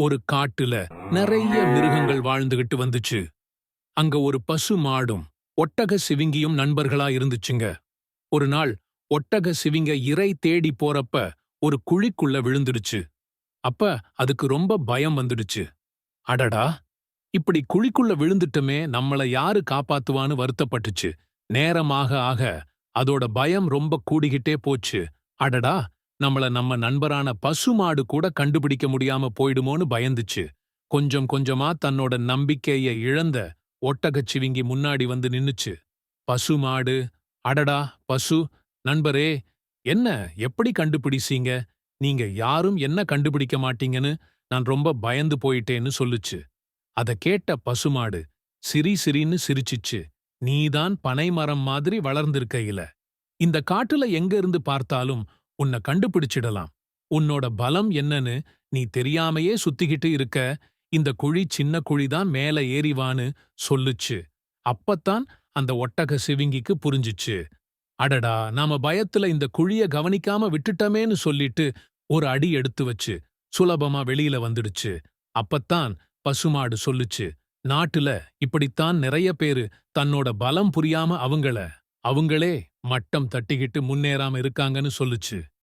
ஒரு காட்டுல நிறைய மிருகங்கள் வாழ்ந்துகிட்டு வந்துச்சு. அங்க ஒரு பசு மாடும் ஒட்டக சிவிங்கியும் நண்பர்களா இருந்துச்சுங்க. ஒரு நாள் ஒட்டக சிவிங்க இறை தேடி போறப்ப ஒரு குழிக்குள்ள விழுந்துடுச்சு. அப்ப அதுக்கு ரொம்ப பயம் வந்துடுச்சு. அடடா! இப்படி குழிக்குள்ள விழுந்துட்டமே நம்மள யாரு காப்பாத்துவான்னு வருத்தப்பட்டுச்சு. நேரமாக ஆக அதோட பயம் ரொம்ப கூடிக்கிட்டே போச்சு. அடடா! நம்மள நம்ம நண்பரான பசுமாடு கூட கண்டுபிடிக்க முடியாம போயிடுமோன்னு பயந்துச்சு. கொஞ்சம் கொஞ்சமா தன்னோட நம்பிக்கைய இழந்த ஒட்டகச் சிவிங்கி முன்னாடி வந்து நின்னுச்சு. பசுமாடு அடடா பசு நண்பரே என்ன எப்படி கண்டுபிடிச்சீங்க? நீங்க யாரும் என்ன கண்டுபிடிக்க மாட்டீங்கன்னு நான் ரொம்ப பயந்து போயிட்டேன்னு சொல்லுச்சு. அத கேட்ட பசுமாடு சிரி சிரின்னு சிரிச்சிச்சு. நீதான் பனைமரம் மாதிரி வளர்ந்திருக்கையில. இந்த காட்டுல எங்க இருந்து பார்த்தாலும் உன்னை கண்டுபிடிச்சிடலாம். உன்னோட பலம் என்னன்னு நீ தெரியாமையே சுத்திக்கிட்டு இருக்க இந்த குழி சின்ன குழிதான் மேல ஏறிவான்னு சொல்லுச்சு. அப்பத்தான் அந்த ஒட்டக சிவிங்கிக்கு புரிஞ்சுச்சு. அடடா நாம பயத்துல இந்த குழிய கவனிக்காம விட்டுட்டமேன்னு சொல்லிட்டு ஒரு அடி எடுத்து வச்சு சுலபமா வெளியில வந்துடுச்சு. அப்பத்தான் பசுமாடு சொல்லுச்சு நாட்டுல இப்படித்தான் நிறைய பேரு தன்னோட பலம் புரியாம அவங்கள அவங்களே மட்டம் தட்டிக்கிட்டு முன்னேறாம இருக்காங்கன்னு சொல்லுச்சு.